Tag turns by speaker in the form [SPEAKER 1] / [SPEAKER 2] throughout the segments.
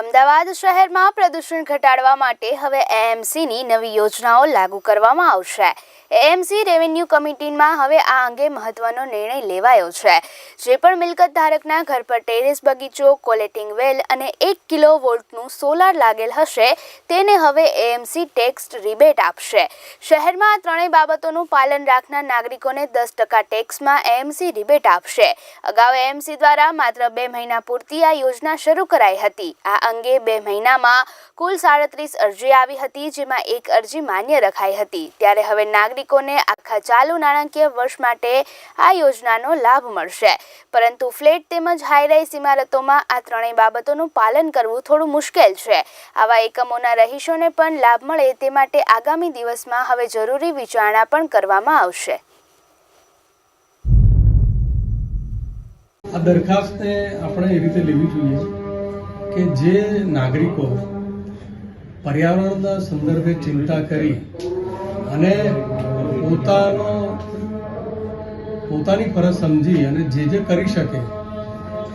[SPEAKER 1] અમદાવાદ શહેરમાં પ્રદૂષણ ઘટાડવા માટે હવે એએમસીની નવી યોજનાઓ લાગુ કરવામાં આવશે. એએમસી રેવન્યુ કમિટીમાં હવે આ અંગે મહત્વનો નિર્ણય લેવાયો છે. જે પણ મિલકત ધારકના ઘર પર ટેરેસ બગીચો, કોલેટિંગ વેલ અને એક કિલો વોલ્ટનું સોલાર લાગેલ હશે, તેને હવે એએમસી ટેક્સ રિબેટ આપશે. શહેરમાં આ ત્રણેય બાબતોનું પાલન રાખનાર નાગરિકોને દસ ટકા ટેક્સમાં એએમસી રિબેટ આપશે. અગાઉ એએમસી દ્વારા માત્ર બે મહિના પૂરતી આ યોજના શરૂ કરાઈ હતી. આ અંગે બે મહિનામાં કુલ સાડત્રીસ અરજી આવી હતી, જેમાં એક અરજી માન્ય રખાઈ હતી. ત્યારે હવે નાગરિકોને આખા ચાલુ નાણાકીય વર્ષ માટે આ યોજનાનો લાભ મળશે. પરંતુ ફ્લેટ તેમજ હાઈરાઈસ ઇમારતોમાં આ ત્રણેય બાબતોનું પાલન કરવું થોડું મુશ્કેલ છે. આવા એકમોના રહીશોને પણ લાભ મળે તે માટે આગામી દિવસમાં હવે જરૂરી વિચારણા પણ કરવામાં આવશે.
[SPEAKER 2] આ દરખાસ્તને આપણે એ રીતે લેવી જોઈએ કે જે નાગરિકો પર્યાવરણના સંદર્ભે ચિંતા કરી અને પોતાનો પોતાની ફરજ સમજી અને જે જે કરી શકે,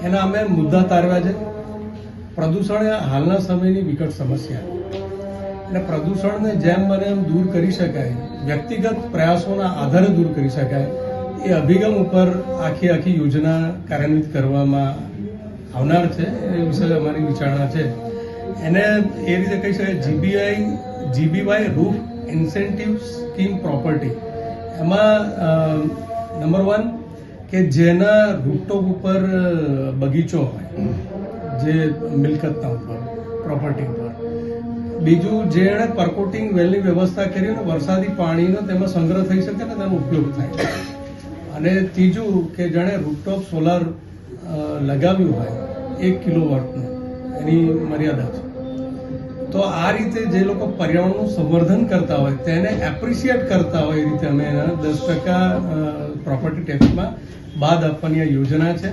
[SPEAKER 2] એના અમે મુદ્દા તારવ્યા છે. પ્રદૂષણ એ હાલના સમયની વિકટ સમસ્યા અને પ્રદૂષણને જેમ બને એમ દૂર કરી શકાય, વ્યક્તિગત પ્રયાસોના આધારે દૂર કરી શકાય, એ અભિગમ ઉપર આખી આખી યોજના કાર્યાન્વિત કરવામાં આવનાર છે, એ વિશે અમારી વિચારણા છે. એને એ રીતે કહી શકાય GBI GBY roof incentive scheme property એમાં નંબર વન કે જેના રૂપટોપ ઉપર બગીચો હોય, જે મિલકતના ઉપર પ્રોપર્ટી ઉપર. બીજું જેણે પરકોટિંગ વેલની વ્યવસ્થા કરી અને વરસાદી પાણીનો તેમાં સંગ્રહ થઈ શકે ને તેનો ઉપયોગ થાય. અને ત્રીજું, કે જેણે રૂપટોપ સોલાર લગાવ્યું હોય, એક કિલો વોટનું એની મર્યાદા છે. તો આ રીતે જે લોકો પર્યાવરણનું સંવર્ધન કરતા હોય, તેને એપ્રિશિએટ કરતા હોય, એ રીતે અમે દસ ટકા પ્રોપર્ટી ટેક્સમાં બાદ આપવાની આ યોજના છે.